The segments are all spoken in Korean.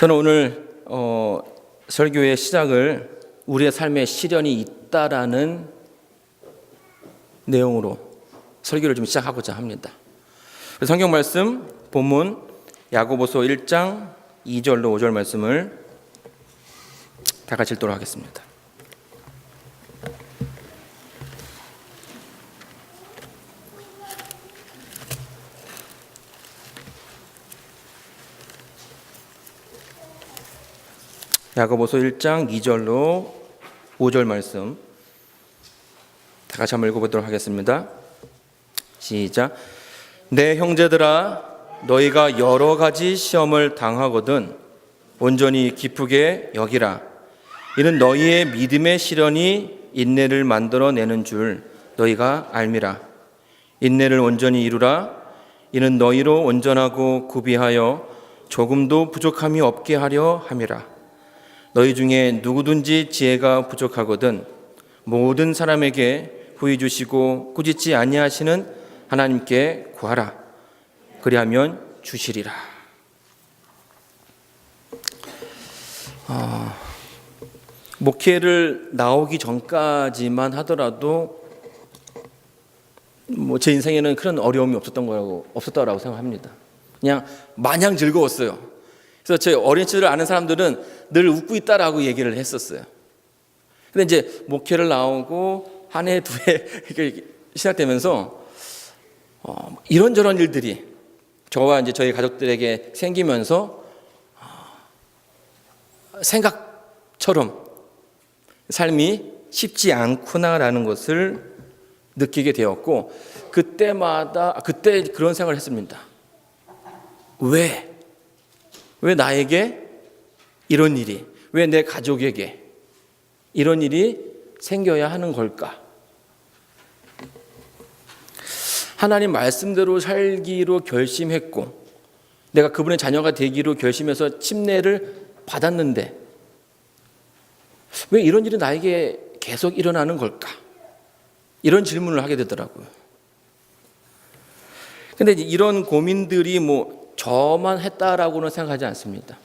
저는 오늘 어, 설교의 시작을 우리의 삶에 시련이 있다라는 내용으로 설교를 좀 시작하고자 합니다. 성경 말씀 본문 야고보서 1장 2절로 5절 말씀을 다 같이 읽도록 하겠습니다. 야고보서 1장 2절로 5절 말씀 다 같이 한번 읽어보도록 하겠습니다. 시작. 내 형제들아 너희가 여러 가지 시험을 당하거든 온전히 기쁘게 여기라. 이는 너희의 믿음의 시련이 인내를 만들어내는 줄 너희가 알미라. 인내를 온전히 이루라. 이는 너희로 온전하고 구비하여 조금도 부족함이 없게 하려 함이라. 너희 중에 누구든지 지혜가 부족하거든 모든 사람에게 후히 주시고 꾸짖지 아니하시는 하나님께 구하라. 그리하면 주시리라. 아, 목회를 나오기 전까지만 하더라도 뭐 제 인생에는 그런 어려움이 없었던 거라고 없었다고 생각합니다. 그냥 마냥 즐거웠어요. 그래서 제 어린 시절을 아는 사람들은 늘 웃고 있다라고 얘기를 했었어요. 근데 이제 목회를 나오고 한 해, 두 해 시작되면서 어, 이런저런 일들이 저와 이제 저희 가족들에게 생기면서 어, 생각처럼 삶이 쉽지 않구나라는 것을 느끼게 되었고 그때마다 그때 그런 생각을 했습니다. 왜? 왜 나에게 이런 일이, 왜 내 가족에게 이런 일이 생겨야 하는 걸까? 하나님 말씀대로 살기로 결심했고, 내가 그분의 자녀가 되기로 결심해서 침례를 받았는데, 왜 이런 일이 나에게 계속 일어나는 걸까? 이런 질문을 하게 되더라고요. 근데 이런 고민들이 뭐 저만 했다라고는 생각하지 않습니다.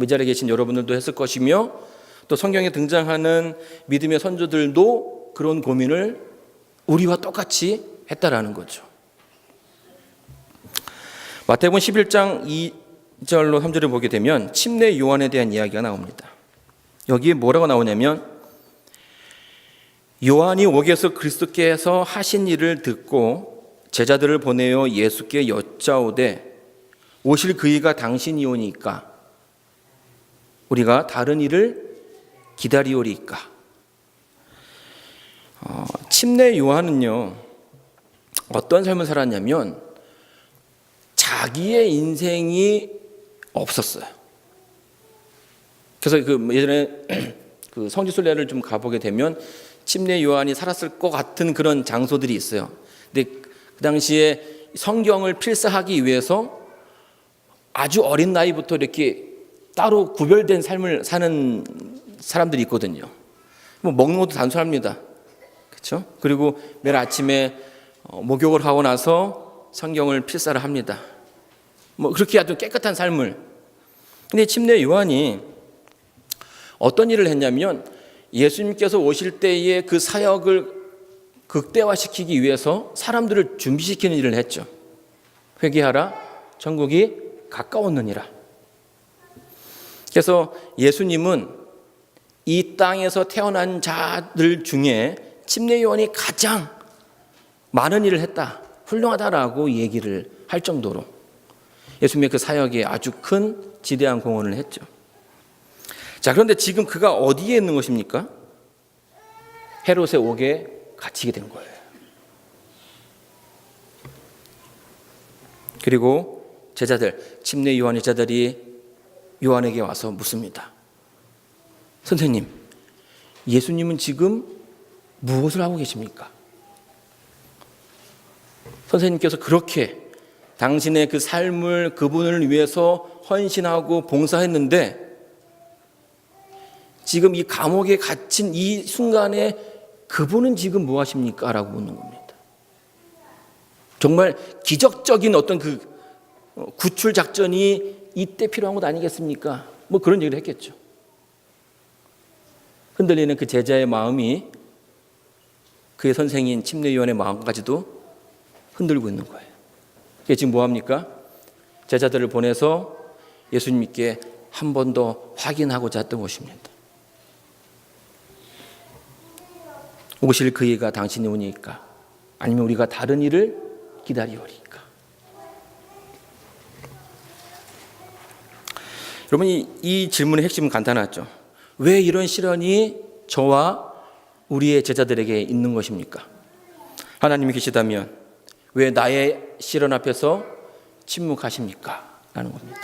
이 자리에 계신 여러분들도 했을 것이며 또 성경에 등장하는 믿음의 선조들도 그런 고민을 우리와 똑같이 했다라는 거죠. 마태복음 11장 2절로 3절을 보게 되면 침례 요한에 대한 이야기가 나옵니다. 여기에 뭐라고 나오냐면 요한이 옥에서 그리스도께서 하신 일을 듣고 제자들을 보내어 예수께 여짜오되 오실 그이가 당신이오니까 우리가 다른 일을 기다리오리까. 어, 침례 요한은요 어떤 삶을 살았냐면 자기의 인생이 없었어요. 그래서 그 예전에 그 성지순례를 좀 가보게 되면 침례 요한이 살았을 것 같은 그런 장소들이 있어요. 근데 그 당시에 성경을 필사하기 위해서 아주 어린 나이부터 이렇게 따로 구별된 삶을 사는 사람들이 있거든요. 뭐 먹는 것도 단순합니다. 그렇죠? 그리고 매일 아침에 어, 목욕을 하고 나서 성경을 필사를 합니다. 뭐 그렇게 아주 깨끗한 삶을. 근데 침례 요한이 어떤 일을 했냐면 예수님께서 오실 때에 그 사역을 극대화시키기 위해서 사람들을 준비시키는 일을 했죠. 회개하라, 천국이 가까웠느니라. 그래서 예수님은 이 땅에서 태어난 자들 중에 침례 요한이 가장 많은 일을 했다, 훌륭하다라고 얘기를 할 정도로 예수님의 그 사역에 아주 큰 지대한 공헌을 했죠. 자, 그런데 지금 그가 어디에 있는 것입니까? 헤롯의 옥에 갇히게 된 거예요. 그리고 제자들, 침례 요한의 제자들이 요한에게 와서 묻습니다. 선생님, 예수님은 지금 무엇을 하고 계십니까? 선생님께서 그렇게 당신의 그 삶을 그분을 위해서 헌신하고 봉사했는데 지금 이 감옥에 갇힌 이 순간에 그분은 지금 뭐 하십니까? 라고 묻는 겁니다. 정말 기적적인 어떤 그 구출 작전이 이때 필요한 것 아니겠습니까? 뭐 그런 얘기를 했겠죠. 흔들리는 그 제자의 마음이 그의 선생인 침례요한의 마음까지도 흔들고 있는 거예요. 그게 지금 뭐 합니까? 제자들을 보내서 예수님께 한 번 더 확인하고자 했던 것입니다. 오실 그이가 당신이 오니까 아니면 우리가 다른 일을 기다리오리까. 여러분 이, 이 질문의 핵심은 간단하죠. 왜 이런 시련이 저와 우리의 제자들에게 있는 것입니까? 하나님이 계시다면 왜 나의 시련 앞에서 침묵하십니까? 라는 겁니다.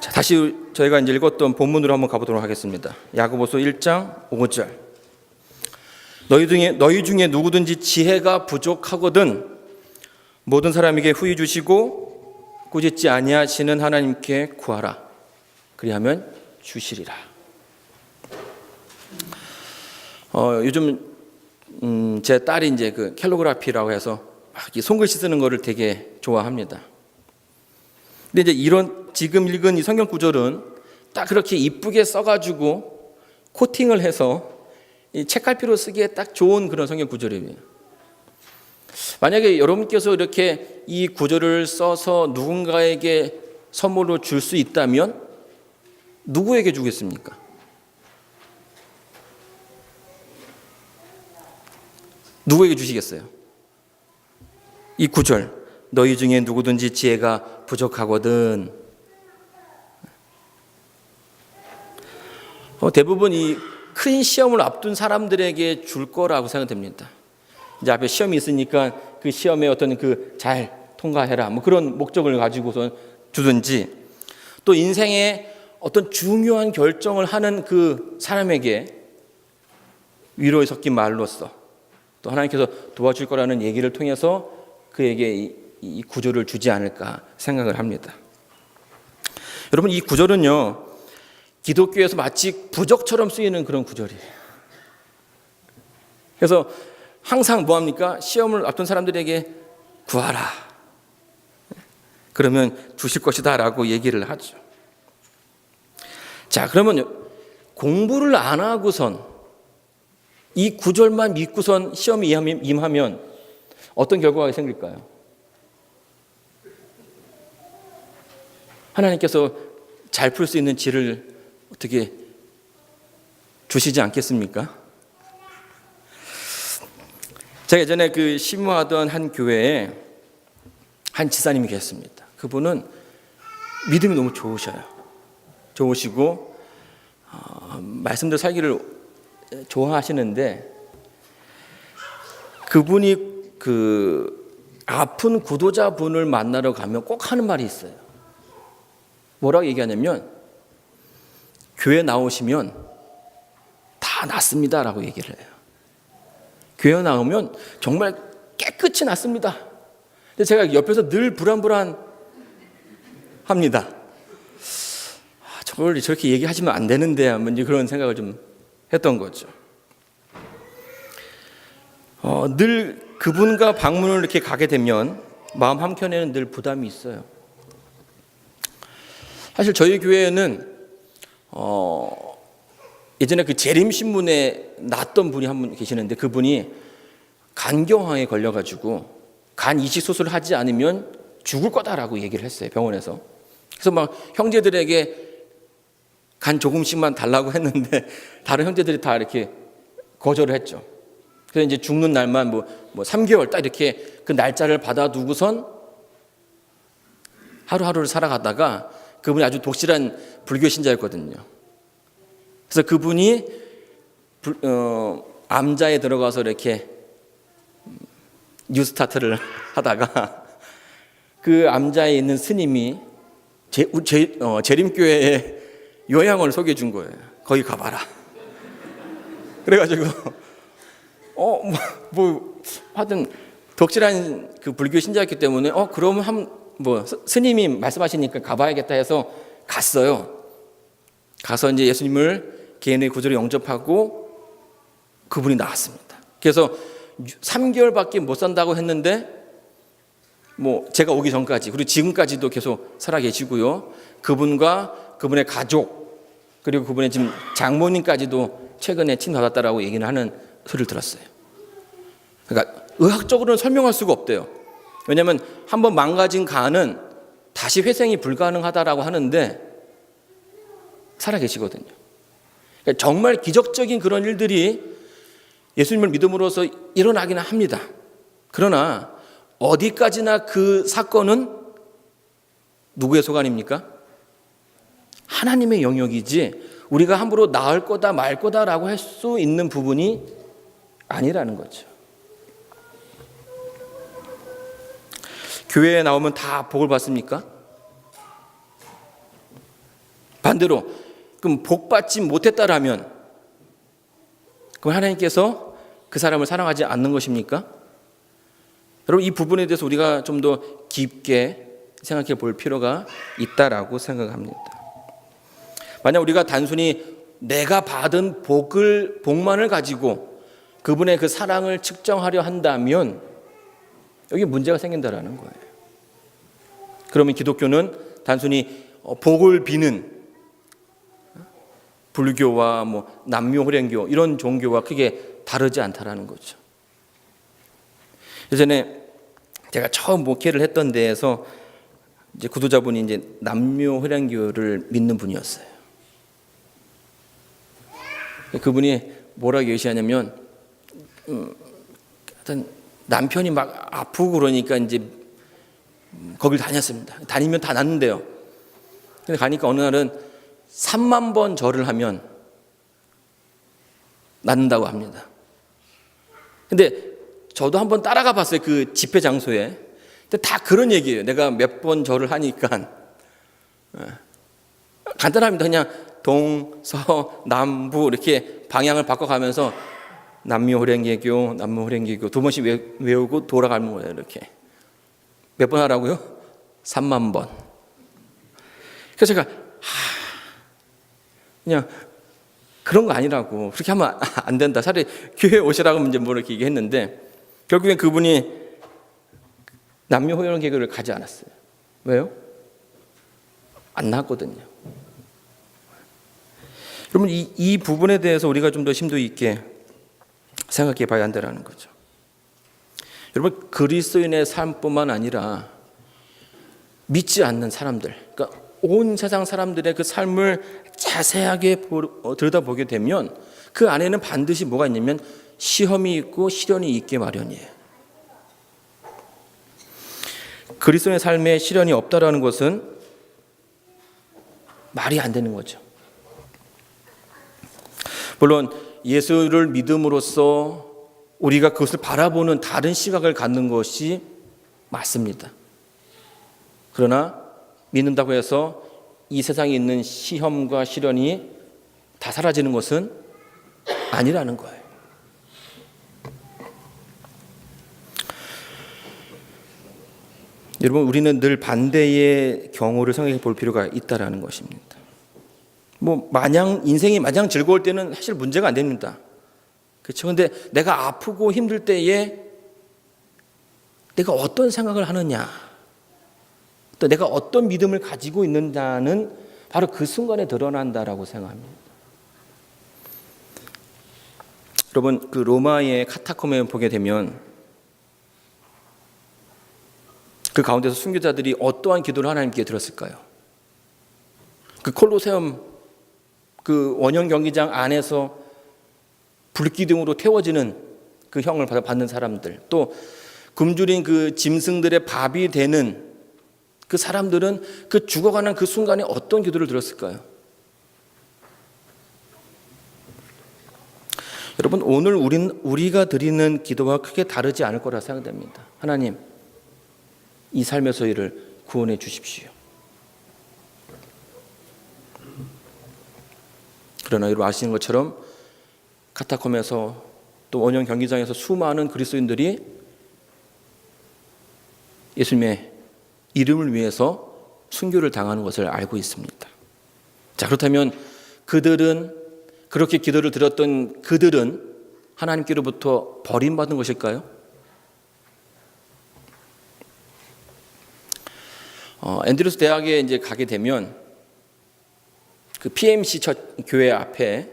자, 다시 저희가 이제 읽었던 본문으로 한번 가보도록 하겠습니다. 야고보서 1장 5절. 너희 중에 너희 중에 누구든지 지혜가 부족하거든 모든 사람에게 후히 주시고 꾸짖지 아니하시는 하나님께 구하라. 그리하면 주시리라. 어, 요즘 음, 제 딸이 이제 그 캘로그라피라고 해서 손글씨 쓰는 거를 되게 좋아합니다. 근데 이제 이런 지금 읽은 이 성경 구절은 딱 그렇게 이쁘게 써가지고 코팅을 해서 이 책갈피로 쓰기에 딱 좋은 그런 성경 구절이에요. 만약에 여러분께서 이렇게 이 구절을 써서 누군가에게 선물로 줄 수 있다면 누구에게 주겠습니까? 누구에게 주시겠어요? 이 구절 너희 중에 누구든지 지혜가 부족하거든 어, 대부분 이 큰 시험을 앞둔 사람들에게 줄 거라고 생각됩니다. 이제 앞에 시험이 있으니까 그 시험에 어떤 그 잘 통과해라 뭐 그런 목적을 가지고서 주든지 또 인생에 어떤 중요한 결정을 하는 그 사람에게 위로에 섞인 말로써 또 하나님께서 도와줄 거라는 얘기를 통해서 그에게 이, 이 구절을 주지 않을까 생각을 합니다. 여러분 이 구절은요 기독교에서 마치 부적처럼 쓰이는 그런 구절이에요. 그래서 항상 뭐 합니까? 시험을 앞둔 사람들에게 구하라. 그러면 주실 것이다 라고 얘기를 하죠. 자, 그러면 공부를 안 하고선 이 구절만 믿고선 시험이 임하면 어떤 결과가 생길까요? 하나님께서 잘 풀 수 있는 지를 어떻게 주시지 않겠습니까? 제가 예전에 그 심무하던 한 교회에 한 지사님이 계셨습니다. 그분은 믿음이 너무 좋으셔요. 좋으시고 어, 말씀대로 살기를 좋아하시는데 그분이 그 아픈 구도자분을 만나러 가면 꼭 하는 말이 있어요. 뭐라고 얘기하냐면 교회 나오시면 다 낫습니다라고 얘기를 해요. 교회 나오면 정말 깨끗이 낫습니다. 근데 제가 옆에서 늘 불안불안 합니다. 아, 저걸 저렇게 얘기하시면 안 되는데 하면 그런 생각을 좀 했던 거죠. 어, 늘 그분과 방문을 이렇게 가게 되면 마음 한켠에는 늘 부담이 있어요. 사실 저희 교회에는 어, 예전에 그 재림 신문에 났던 분이 한 분 계시는데 그분이 간경화에 걸려가지고 간 이식 수술을 하지 않으면 죽을 거다라고 얘기를 했어요 병원에서. 그래서 막 형제들에게 간 조금씩만 달라고 했는데 다른 형제들이 다 이렇게 거절을 했죠. 그래서 이제 죽는 날만 뭐, 뭐 3개월 딱 이렇게 그 날짜를 받아두고선 하루하루를 살아가다가 그분이 아주 독실한 불교 신자였거든요. 그래서 그분이 불, 어, 암자에 들어가서 이렇게 뉴스타트를 하다가 그 암자에 있는 스님이 제, 제, 어, 재림교회에 요양을 소개해 준 거예요. 거기 가봐라. 그래가지고 어, 뭐, 뭐 하여튼 독실한 그 불교 신자였기 때문에 어 그러면 한 뭐 스님이 말씀하시니까 가봐야겠다 해서 갔어요. 가서 이제 예수님을 개인의 구조로 영접하고 그분이 나왔습니다. 그래서 3개월밖에 못 산다고 했는데 뭐 제가 오기 전까지 그리고 지금까지도 계속 살아 계시고요. 그분과 그분의 가족 그리고 그분의 지금 장모님까지도 최근에 친받았다라고 얘기를 하는 소리를 들었어요. 그러니까 의학적으로는 설명할 수가 없대요. 왜냐하면 한번 망가진 간은 다시 회생이 불가능하다라고 하는데 살아 계시거든요. 그러니까 정말 기적적인 그런 일들이 예수님을 믿음으로써 일어나기는 합니다. 그러나 어디까지나 그 사건은 누구의 소관입니까? 하나님의 영역이지 우리가 함부로 나을 거다 말 거다라고 할 수 있는 부분이 아니라는 거죠. 교회에 나오면 다 복을 받습니까? 반대로 그럼 복 받지 못했다라면 그럼 하나님께서 그 사람을 사랑하지 않는 것입니까? 여러분 이 부분에 대해서 우리가 좀 더 깊게 생각해 볼 필요가 있다라고 생각합니다. 만약 우리가 단순히 내가 받은 복을 복만을 가지고 그분의 그 사랑을 측정하려 한다면 여기 문제가 생긴다라는 거예요. 그러면 기독교는 단순히 어, 복을 비는 불교와 뭐 남묘 호랭교 이런 종교와 크게 다르지 않다라는 거죠. 예전에 제가 처음 목회를 했던 데에서 이제 구도자분이 이제 남묘호랭교를 믿는 분이었어요. 그분이 뭐라고 얘기하냐면 음, 남편이 막 아프고 그러니까 이제 거길 다녔습니다. 다니면 다 낫는데요. 근데 가니까 어느 날은 3만 번 절을 하면 낫는다고 합니다. 근데 저도 한번 따라가 봤어요. 그 집회 장소에. 근데 다 그런 얘기예요. 내가 몇 번 절을 하니까. 예. 간단합니다. 그냥 동, 서, 남부 이렇게 방향을 바꿔가면서 남묘호랭개교, 남묘호랭개교 두 번씩 외우고 돌아가는 거예요. 이렇게. 몇 번 하라고요? 3만 번. 그래서 제가 하, 그냥 그런 거 아니라고 그렇게 하면 안 된다. 차라리 교회 오시라고 이제 뭐 이렇게 얘기했는데 결국엔 그분이 남녀 호연 개그를 가지 않았어요. 왜요? 안 나왔거든요. 여러분 이, 이 부분에 대해서 우리가 좀 더 심도 있게 생각해 봐야 한다는 거죠. 여러분 그리스도인의 삶뿐만 아니라 믿지 않는 사람들, 그러니까 온 세상 사람들의 그 삶을 자세하게 어, 들여다보게 되면 그 안에는 반드시 뭐가 있냐면 시험이 있고 시련이 있게 마련이에요. 그리스도의 삶에 시련이 없다라는 것은 말이 안 되는 거죠. 물론 예수를 믿음으로써 우리가 그것을 바라보는 다른 시각을 갖는 것이 맞습니다. 그러나 믿는다고 해서 이 세상에 있는 시험과 시련이 다 사라지는 것은 아니라는 거예요. 여러분 우리는 늘 반대의 경우를 생각해 볼 필요가 있다라는 것입니다. 뭐 마냥 인생이 마냥 즐거울 때는 사실 문제가 안 됩니다. 그렇죠. 근데 내가 아프고 힘들 때에 내가 어떤 생각을 하느냐 또 내가 어떤 믿음을 가지고 있는다는 바로 그 순간에 드러난다라고 생각합니다. 여러분 그 로마의 카타콤에 보게 되면 그 가운데서 순교자들이 어떠한 기도를 하나님께 들었을까요? 그 콜로세움 그 원형 경기장 안에서 불기둥으로 태워지는 그 형을 받는 사람들 또 굶주린 그 짐승들의 밥이 되는 그 사람들은 그 죽어가는 그 순간에 어떤 기도를 들었을까요? 여러분 오늘 우린 우리가 드리는 기도와 크게 다르지 않을 거라 생각됩니다. 하나님 이 삶에서 이를 구원해 주십시오. 그러나 여러분 아시는 것처럼 카타콤에서 또 원형 경기장에서 수많은 그리스도인들이 예수님의 이름을 위해서 순교를 당하는 것을 알고 있습니다. 자, 그렇다면 그들은 그렇게 기도를 드렸던 그들은 하나님께로부터 버림받은 것일까요? 어, 앤드루스 대학에 이제 가게 되면 그 PMC 처, 교회 앞에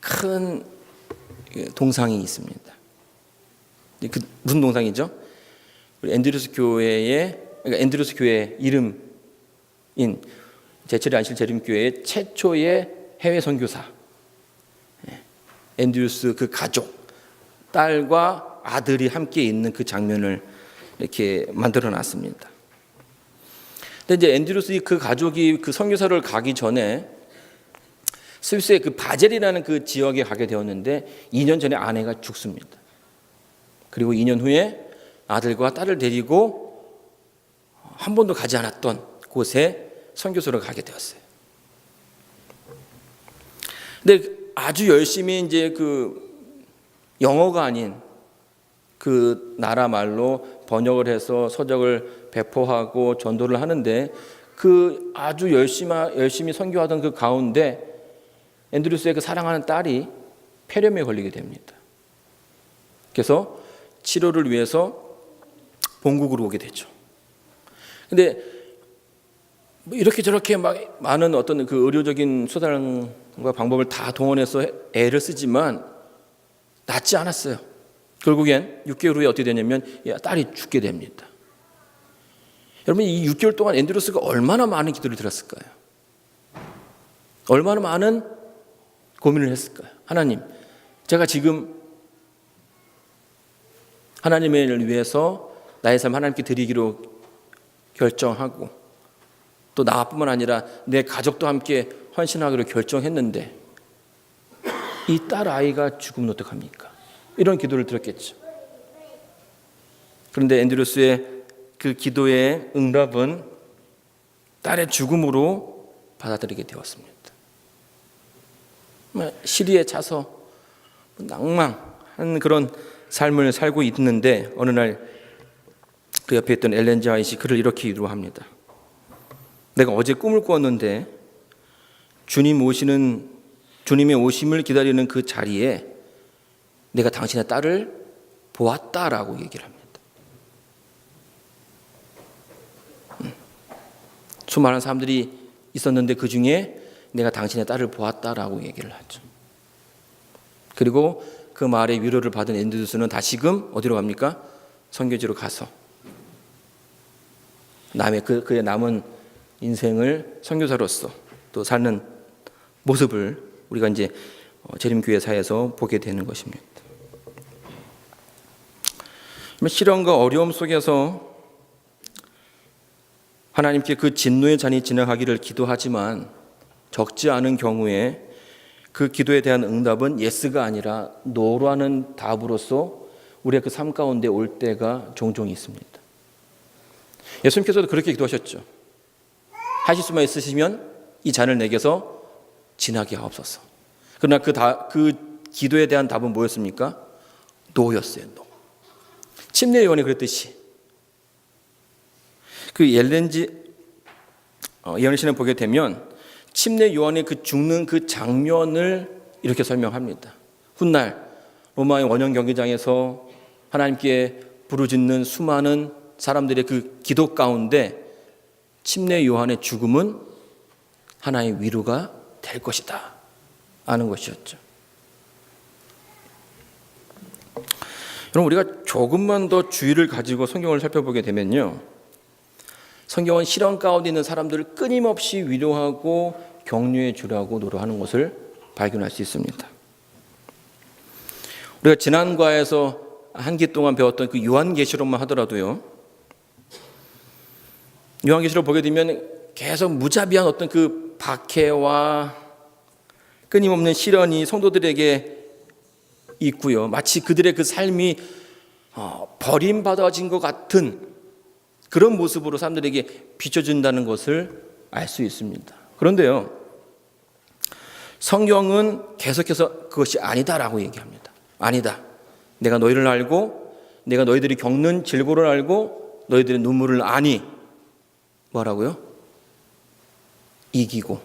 큰 동상이 있습니다. 그 무슨 동상이죠? 앤드루스 교회의 그러니까 앤드루스 교회 이름인 제철이 안실 재림교회의 최초의 해외 선교사 예, 앤드루스 그 가족 딸과 아들이 함께 있는 그 장면을 이렇게 만들어 놨습니다. 근데 이제 앤드루스 그 가족이 그 선교사를 가기 전에 스위스의 그 바젤이라는 그 지역에 가게 되었는데 2년 전에 아내가 죽습니다. 그리고 2년 후에 아들과 딸을 데리고 한 번도 가지 않았던 곳에 선교소를 가게 되었어요. 근데 아주 열심히 이제 그 영어가 아닌 그 나라 말로 번역을 해서 서적을 배포하고 전도를 하는데 그 아주 열심히 열심히 선교하던 그 가운데 앤드루스의 그 사랑하는 딸이 폐렴에 걸리게 됩니다. 그래서 치료를 위해서 본국으로 오게 되죠. 근데 뭐 이렇게 저렇게 막 많은 어떤 그 의료적인 수단과 방법을 다 동원해서 애를 쓰지만 낫지 않았어요. 결국엔 6개월 후에 어떻게 되냐면 딸이 죽게 됩니다. 여러분 이 6개월 동안 앤드루스가 얼마나 많은 기도를 들었을까요? 얼마나 많은 고민을 했을까요? 하나님, 제가 지금 하나님을 위해서 나의 삶 하나님께 드리기로 결정하고 또 나뿐만 아니라 내 가족도 함께 헌신하기로 결정했는데 이 딸 아이가 죽으면 어떡합니까? 이런 기도를 들었겠죠. 그런데 앤드루스의 그 기도의 응답은 딸의 죽음으로 받아들이게 되었습니다. 시리에 차서 낭망한 그런 삶을 살고 있는데 어느 날 그 옆에 있던 엘렌지 아이시 그를 이렇게 위로합니다. 내가 어제 꿈을 꾸었는데 주님 오시는 주님의 오심을 기다리는 그 자리에 내가 당신의 딸을 보았다라고 얘기를 합니다. 음. 수많은 사람들이 있었는데 그 중에 내가 당신의 딸을 보았다라고 얘기를 하죠. 그리고 그 말에 위로를 받은 앤드루스는 다시금 어디로 갑니까? 선교지로 가서 남의 그 그의 남은 인생을 선교사로서 또 사는 모습을 우리가 이제 어, 재림교회 사에서 보게 되는 것입니다. 시련과 어려움 속에서 하나님께 그 진노의 잔이 지나가기를 기도하지만 적지 않은 경우에 그 기도에 대한 응답은 예스가 아니라 노라는 답으로서 우리의 그 삶 가운데 올 때가 종종 있습니다. 예수님께서도 그렇게 기도하셨죠. 하실 수만 있으시면 이 잔을 내게서 지나게 하옵소서. 그러나 그, 다, 그 기도에 대한 답은 뭐였습니까? 노였어요, 노. 침례 요한이 그랬듯이 그 옐렌지 어, 예언신을 보게 되면 침례 요한의 그 죽는 그 장면을 이렇게 설명합니다. 훗날 로마의 원형 경기장에서 하나님께 부르짖는 수많은 사람들의 그 기도 가운데 침례 요한의 죽음은 하나의 위로가 될 것이다. 아는 것이었죠. 여러분 우리가 조금만 더 주의를 가지고 성경을 살펴보게 되면요. 성경은 실현 가운데 있는 사람들을 끊임없이 위로하고 격려해 주라고 노력하는 것을 발견할 수 있습니다. 우리가 지난 과에서 한 기 동안 배웠던 그 요한계시록만 하더라도요. 요한계시록 보게 되면 계속 무자비한 어떤 그 박해와 끊임없는 시련이 성도들에게 있고요. 마치 그들의 그 삶이 어, 버림받아진 것 같은 그런 모습으로 사람들에게 비춰준다는 것을 알 수 있습니다. 그런데요, 성경은 계속해서 그것이 아니다라고 얘기합니다. 아니다. 내가 너희를 알고, 내가 너희들이 겪는 질고를 알고, 너희들의 눈물을 아니. 뭐라고요? 이기고,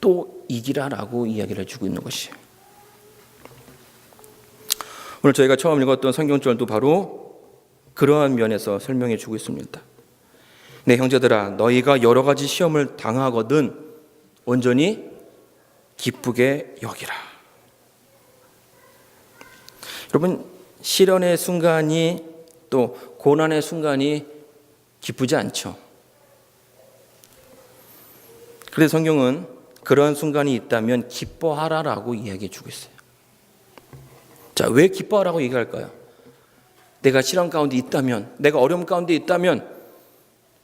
또 이기라라고 이야기를 해주고 있는 것이에요. 오늘 저희가 처음 읽었던 성경절도 바로 그러한 면에서 설명해 주고 있습니다. 내 형제들아 너희가 여러 가지 시험을 당하거든 온전히 기쁘게 여기라. 여러분 시련의 순간이 또 고난의 순간이 기쁘지 않죠. 그래서 성경은 그런 순간이 있다면 기뻐하라라고 이야기해 주고 있어요. 자, 왜 기뻐하라고 얘기할까요? 내가 시련 가운데 있다면, 내가 어려움 가운데 있다면,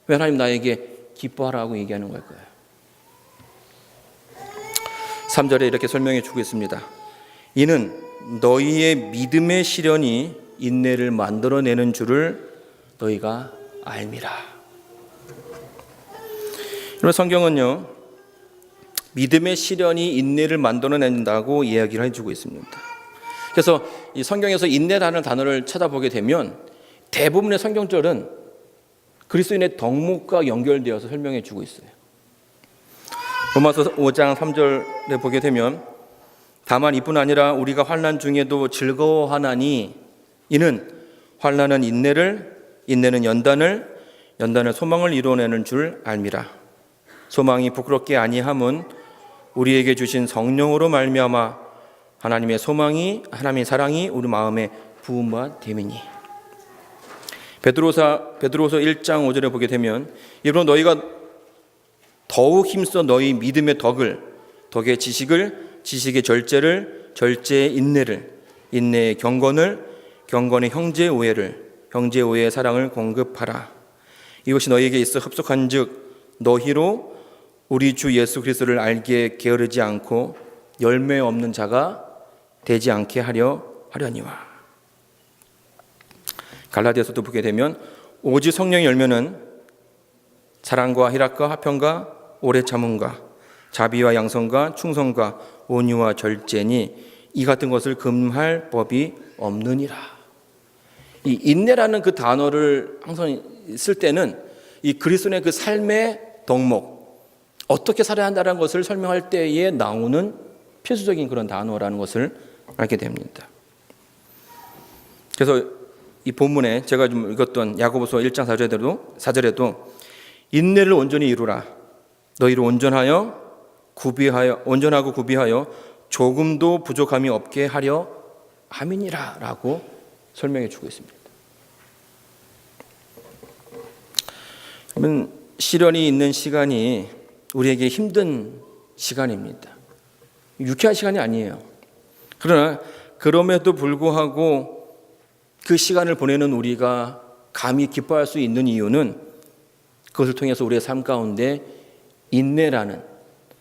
왜 하나님 나에게 기뻐하라고 얘기하는 걸까요? 3절에 이렇게 설명해 주고 있습니다. 이는 너희의 믿음의 시련이 인내를 만들어내는 줄을 너희가 알미라. 여러분 성경은요 믿음의 시련이 인내를 만들어낸다고 이야기를 해주고 있습니다. 그래서 이 성경에서 인내라는 단어를 찾아보게 되면 대부분의 성경절은 그리스도인의 덕목과 연결되어서 설명해 주고 있어요. 로마서 5장 3절에 보게 되면 다만 이뿐 아니라 우리가 환난 중에도 즐거워하나니 이는 환난은 인내를 인내는 연단을 연단을 소망을 이루어내는 줄 알미라. 소망이 부끄럽게 아니함은 우리에게 주신 성령으로 말미암아 하나님의 소망이 하나님의 사랑이 우리 마음에 부음바 됨이니. 베드로사 베드로서 1장 5절에 보게 되면 이로 너희가 더욱 힘써 너희 믿음의 덕을 덕의 지식을 지식의 절제를 절제의 인내를 인내의 경건을 경건의 형제 오해를 형제 오해의 사랑을 공급하라 이것이 너희에게 있어 흡속한즉 너희로 우리 주 예수 그리스도를 알기에 게으르지 않고 열매 없는 자가 되지 않게 하려 하려니와 갈라디아서도 보게 되면 오직 성령의 열매는 사랑과 희락과 화평과 오래 참음과 자비와 양성과 충성과 온유와 절제니 이 같은 것을 금할 법이 없느니라. 이 인내라는 그 단어를 항상 쓸 때는 이 그리스도의 그 삶의 덕목 어떻게 살아야 한다는 것을 설명할 때에 나오는 필수적인 그런 단어라는 것을 알게 됩니다. 그래서 이 본문에 제가 좀 읽었던 야고보서 1장 4절에도 4절에도 인내를 온전히 이루라. 너희를 온전하여 구비하여 온전하고 구비하여 조금도 부족함이 없게 하려 함이니라라고 설명해 주고 있습니다. 그러면 시련이 있는 시간이 우리에게 힘든 시간입니다. 유쾌한 시간이 아니에요. 그러나 그럼에도 불구하고 그 시간을 보내는 우리가 감히 기뻐할 수 있는 이유는 그것을 통해서 우리의 삶 가운데 인내라는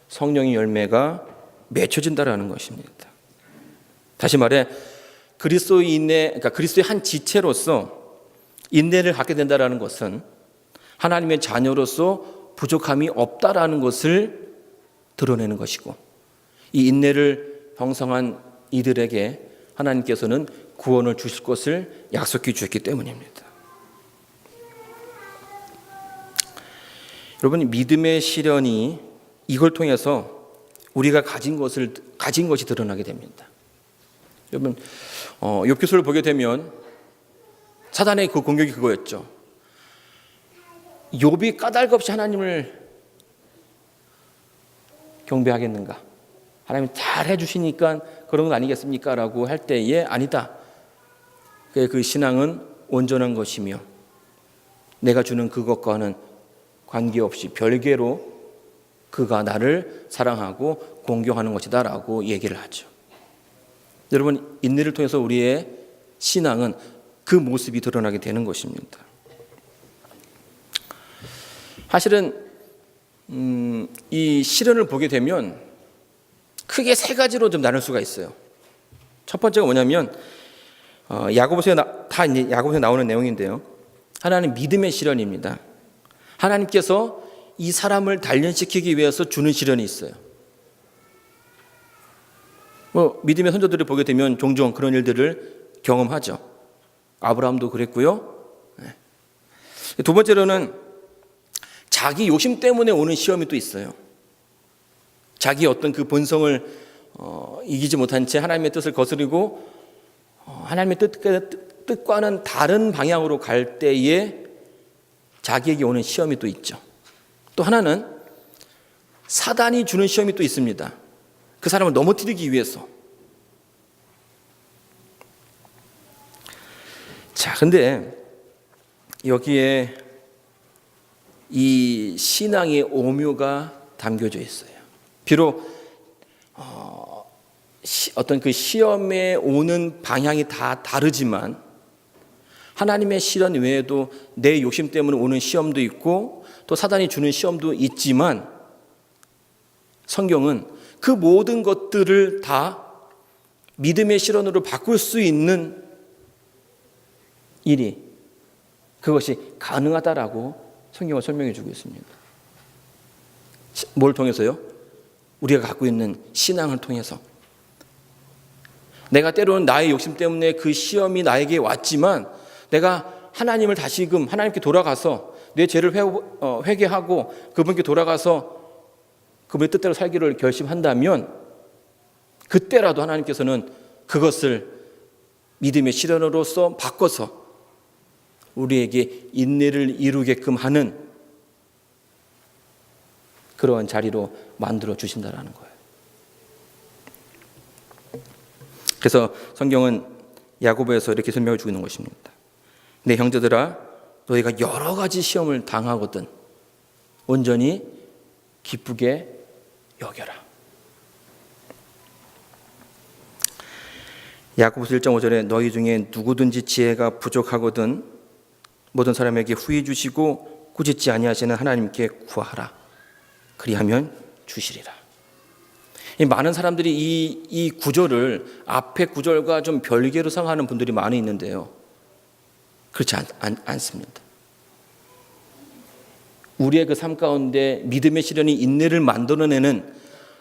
성령의 열매가 맺혀진다라는 것입니다. 다시 말해 그리스도의 인내, 그러니까 그리스도의 한 지체로서 인내를 갖게 된다라는 것은 하나님의 자녀로서 부족함이 없다라는 것을 드러내는 것이고 이 인내를 형성한 이들에게 하나님께서는 구원을 주실 것을 약속해 주셨기 때문입니다. 여러분 믿음의 시련이 이걸 통해서 우리가 가진 것을 가진 것이 드러나게 됩니다. 여러분 어, 욥기서를 보게 되면 사단의 그 공격이 그거였죠. 욥이 까닭없이 하나님을 경배하겠는가? 하나님 잘 해주시니까 그런 건 아니겠습니까? 라고 할 때에 아니다. 그 신앙은 온전한 것이며 내가 주는 그것과는 관계없이 별개로 그가 나를 사랑하고 공경하는 것이다 라고 얘기를 하죠. 여러분 인내를 통해서 우리의 신앙은 그 모습이 드러나게 되는 것입니다. 사실은 음, 이 시련을 보게 되면 크게 세 가지로 좀 나눌 수가 있어요. 첫 번째가 뭐냐면 어, 야고보서에 나, 다 야고보서에 나오는 내용인데요. 하나는 믿음의 시련입니다. 하나님께서 이 사람을 단련시키기 위해서 주는 시련이 있어요. 뭐 믿음의 선조들을 보게 되면 종종 그런 일들을 경험하죠. 아브라함도 그랬고요. 네. 두 번째로는 자기 욕심 때문에 오는 시험이 또 있어요. 자기 어떤 그 본성을 어, 이기지 못한 채 하나님의 뜻을 거스르고 어, 하나님의 뜻, 뜻과는 다른 방향으로 갈 때에 자기에게 오는 시험이 또 있죠. 또 하나는 사단이 주는 시험이 또 있습니다. 그 사람을 넘어뜨리기 위해서. 자, 근데 여기에 이 신앙의 오묘가 담겨져 있어요. 비록 어, 시, 어떤 그 시험에 오는 방향이 다 다르지만 하나님의 시련 외에도 내 욕심 때문에 오는 시험도 있고 또 사단이 주는 시험도 있지만 성경은 그 모든 것들을 다 믿음의 실현으로 바꿀 수 있는 일이 그것이 가능하다라고 성경을 설명해 주고 있습니다. 뭘 통해서요? 우리가 갖고 있는 신앙을 통해서. 내가 때로는 나의 욕심 때문에 그 시험이 나에게 왔지만 내가 하나님을 다시금 하나님께 돌아가서 내 죄를 어, 회개하고 그분께 돌아가서 그분의 뜻대로 살기를 결심한다면 그때라도 하나님께서는 그것을 믿음의 실현으로서 바꿔서 우리에게 인내를 이루게끔 하는 그러한 자리로 만들어 주신다라는 거예요. 그래서 성경은 야고보에서 이렇게 설명해 주고 있는 것입니다. 내 형제들아 너희가 여러 가지 시험을 당하거든 온전히 기쁘게 여겨라. 야고보서 1장 5절에 너희 중에 누구든지 지혜가 부족하거든 모든 사람에게 후히 주시고 꾸짖지 아니하시는 하나님께 구하라. 그리하면 주시리라. 이 많은 사람들이 이, 이 구절을 앞에 구절과 좀 별개로 생각하는 분들이 많이 있는데요. 그렇지 않, 않, 않습니다. 우리의 그 삶 가운데 믿음의 시련이 인내를 만들어내는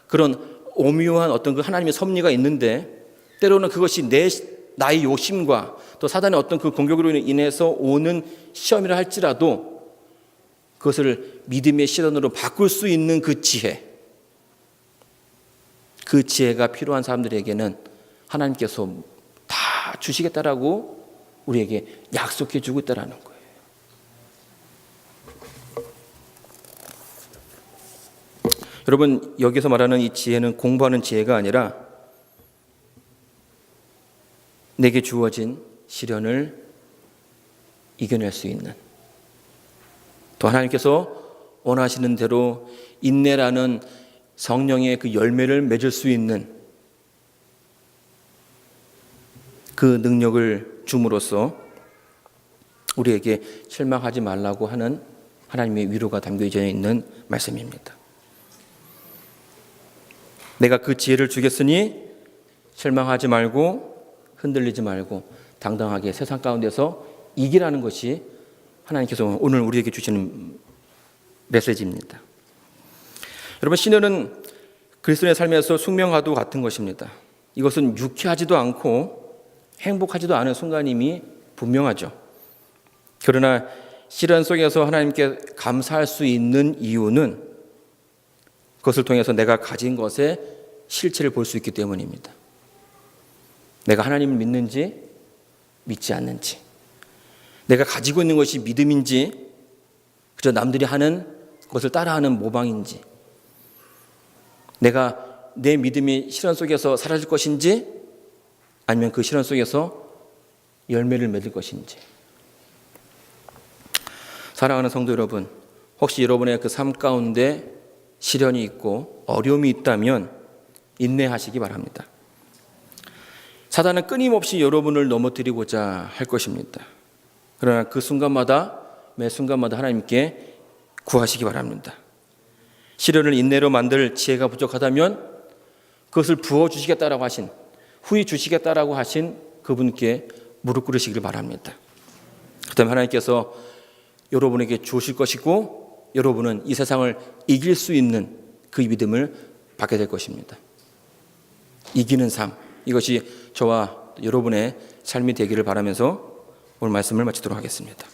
그런 오묘한 어떤 그 하나님의 섭리가 있는데 때로는 그것이 내 나의 욕심과 또 사단의 어떤 그 공격으로 인해서 오는 시험이라 할지라도 그것을 믿음의 시련으로 바꿀 수 있는 그 지혜, 그 지혜가 필요한 사람들에게는 하나님께서 다 주시겠다라고 우리에게 약속해 주고 있다라는 거예요. 여러분 여기서 말하는 이 지혜는 공부하는 지혜가 아니라 내게 주어진 시련을 이겨낼 수 있는 또 하나님께서 원하시는 대로 인내라는 성령의 그 열매를 맺을 수 있는 그 능력을 줌으로써 우리에게 실망하지 말라고 하는 하나님의 위로가 담겨져 있는 말씀입니다. 내가 그 지혜를 주겠으니 실망하지 말고 흔들리지 말고 당당하게 세상 가운데서 이기라는 것이 하나님께서 오늘 우리에게 주시는 메시지입니다. 여러분 신현은 그리스도의 삶에서 숙명과도 같은 것입니다. 이것은 유쾌하지도 않고 행복하지도 않은 순간임이 분명하죠. 그러나 시련 속에서 하나님께 감사할 수 있는 이유는 그것을 통해서 내가 가진 것의 실체를 볼 수 있기 때문입니다. 내가 하나님을 믿는지 믿지 않는지, 내가 가지고 있는 것이 믿음인지, 그저 남들이 하는 것을 따라하는 모방인지, 내가 내 믿음이 실현 속에서 사라질 것인지, 아니면 그 실현 속에서 열매를 맺을 것인지. 사랑하는 성도 여러분, 혹시 여러분의 그 삶 가운데 시련이 있고 어려움이 있다면 인내하시기 바랍니다. 사단은 끊임없이 여러분을 넘어뜨리고자 할 것입니다. 그러나 그 순간마다 매 순간마다 하나님께 구하시기 바랍니다. 시련을 인내로 만들 지혜가 부족하다면 그것을 부어 주시겠다라고 하신 후히 주시겠다라고 하신 그분께 무릎 꿇으시기를 바랍니다. 그다음 하나님께서 여러분에게 주실 것이고 여러분은 이 세상을 이길 수 있는 그 믿음을 받게 될 것입니다. 이기는 삶 이것이 저와 여러분의 삶이 되기를 바라면서 오늘 말씀을 마치도록 하겠습니다.